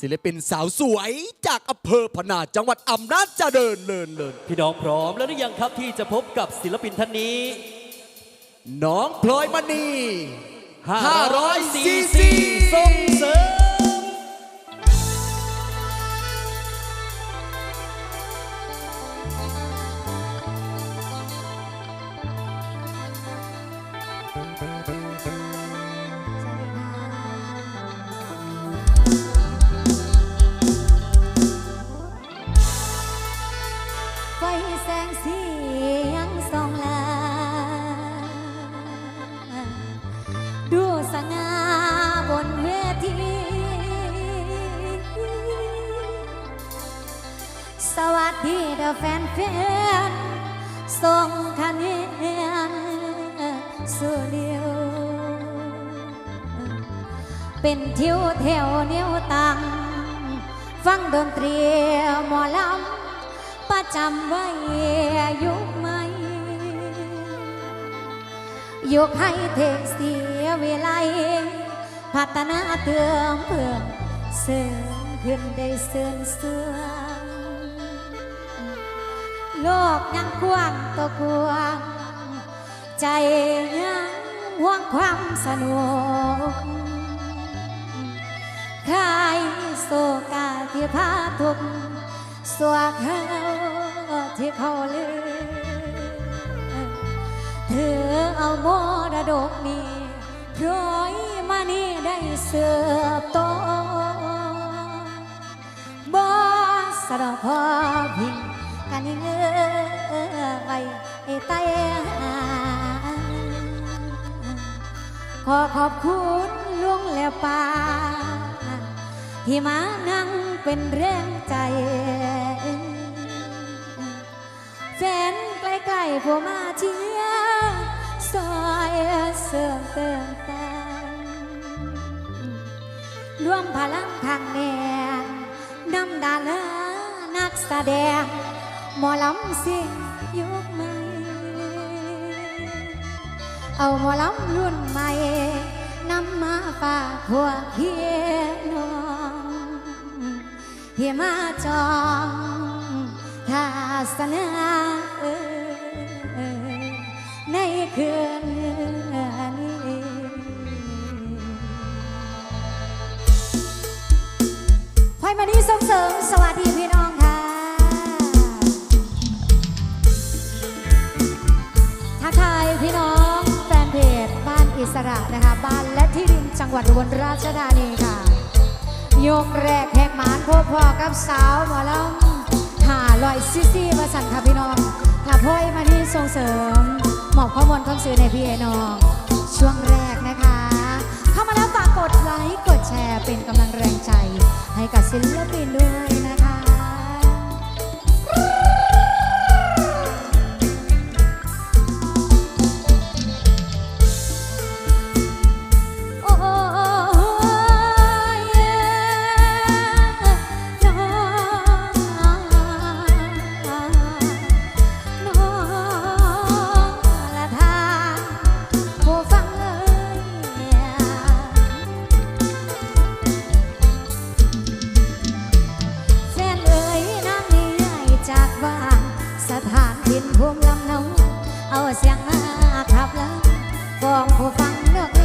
ศิลปินสาวสวยจากอำเภอพนาจังหวัดอำนาจเจริญเลินเลินพี่น้องพร้อมแล้วหรือยังครับที่จะพบกับศิลปินท่านนี้น้องพลอยมณี500 cc ส่งเสริมไสวัสดีเดอแฟนแฟนๆส่งคะแนนสู่เดียวเป็นทิวแถวนิ้วตัง ฟังดนตรีหมอลำประจำไว้ยุคใหม่ยุคให้เทคเสียเวลาพัฒนาเติมเพิ่มเสริมขึ้นได้เสื่อมเสื่อ โลกยังกว้างตัวกว้างใจยังห่วงความสนุกขายโซกาที่พาทุกสวกเขาที่เขาลือเธอเอาโมรดกนี้ร้อยมานี่ได้เสือบโตบอสระพอพิง กันเงือไว้ไอ้ใต้หาขอขอบคุณลุงและป้าที่มานั่งเป็นแรงใจแฟนใกล้ๆผู้มาเชียร์ซอยเสริมเติมแต่งรวมพลังทางแดนนำดารานักแสดง หมอลำเสียงยุคใหม่ เอาหมอลำรุ่นใหม่นำมาฝากพวกพี่น้องที่มาจองทาสนาในคืนนี้ไฟมานี้ส่งเสริมสวัสดี นะคะบ้านและที่ดินจังหวัดอุบลราชธานีค่ะ ยกแรกแหกหมานพบพ่อกับสาวหมอลำหาลอยซิซี่มาสั่นค่ะพี่น้องถ้าพ่อยมาที่ส่งเสริม หมอบข้อมูลความสื่อในพี่เอน้อง ช่วงแรกนะคะ เข้ามาแล้วฝากกดไลค์กดแชร์เป็นกำลังแรงใจ ให้กับศิลปินด้วยนะคะ จากบ้านสถานดินภูมิลำเนาเอาเสียงมาขับแล้วฟองผู้ฟังนก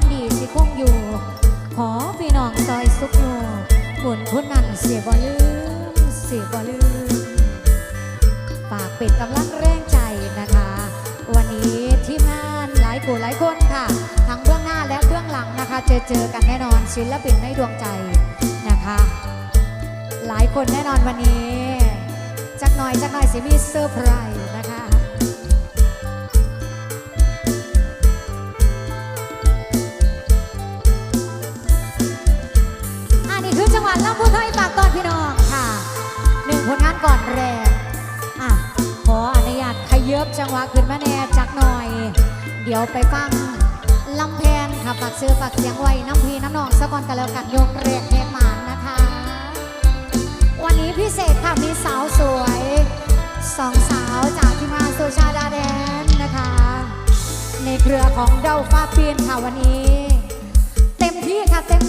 ความดีสิคงอยู่ ขอพี่น้องซอยสุขโยู่บุญคุณนั้นเสียบอลืมเสียบอลืมฝากเป็นกำลังแรงใจนะคะ วันนี้ทีมงานหลายผู้หลายคนค่ะ ทั้งเบื้องหน้าและเบื้องหลังนะคะ เจอเจอกันแน่นอนศิลปินไม่ดวงใจนะคะ หลายคนแน่นอนวันนี้ จักหน่อยจักหน่อยสิมีเซอร์ไพรส์นะคะ ลำพูไทยปากตอนพี่น้องค่ะหนึ่งผลงานก่อนแรงอะขออนุญาตขยับจังหวะขึ้นมาแน่จักหน่อย เดี๋ยวไปฟังลำแพนค่ะปากซื้อปากเสียงไว้น้ำพีน้ำนองสะก่อนกันแล้วกันยกเรียกเทมานนะคะ วันนี้พิเศษค่ะมีสาวสวยสองสาวจากที่มาโซชาดาแดนนะคะ ในเครือของเดาฟ้าปีนค่ะวันนี้ เต็มที่ค่ะเต็ม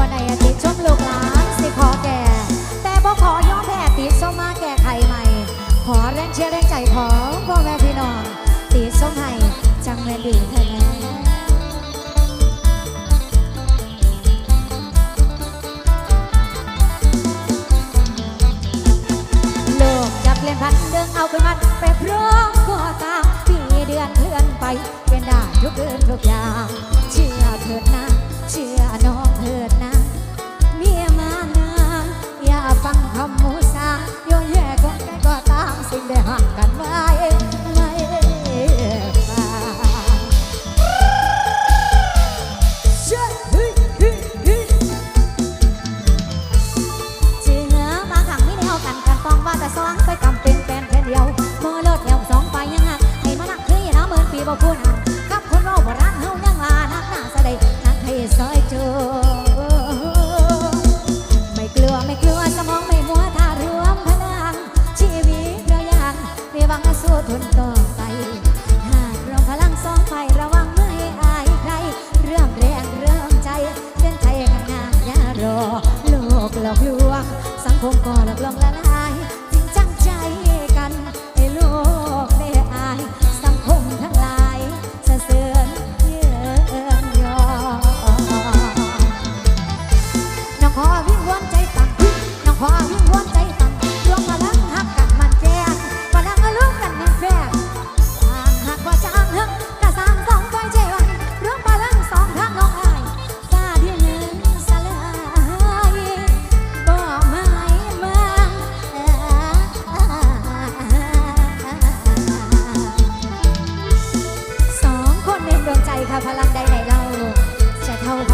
ว่าในอดีตชมลูกหลานสิขอแก่ แต่พ่ขอย้อมแพ้ติดส้มมาแก้ไขใหม่ ขอแรงเชียร์แรงใจของพ่อแม่พี่น้องติดส้มให้จังแมนดีแท้ียนพันเดินเอาไปมันไปพร้อมก็ตามปีเดือนเลื่อนไปเป็นได้ทุกเดือนทุกอย่างเชื่อเถิดนะเชื่อ ได้ห่างกันมา เส้นใจข้างหน้าอย่ารอโลอกลวงแล้ว ค่ะพลังใดไหนเราจะเท่าพ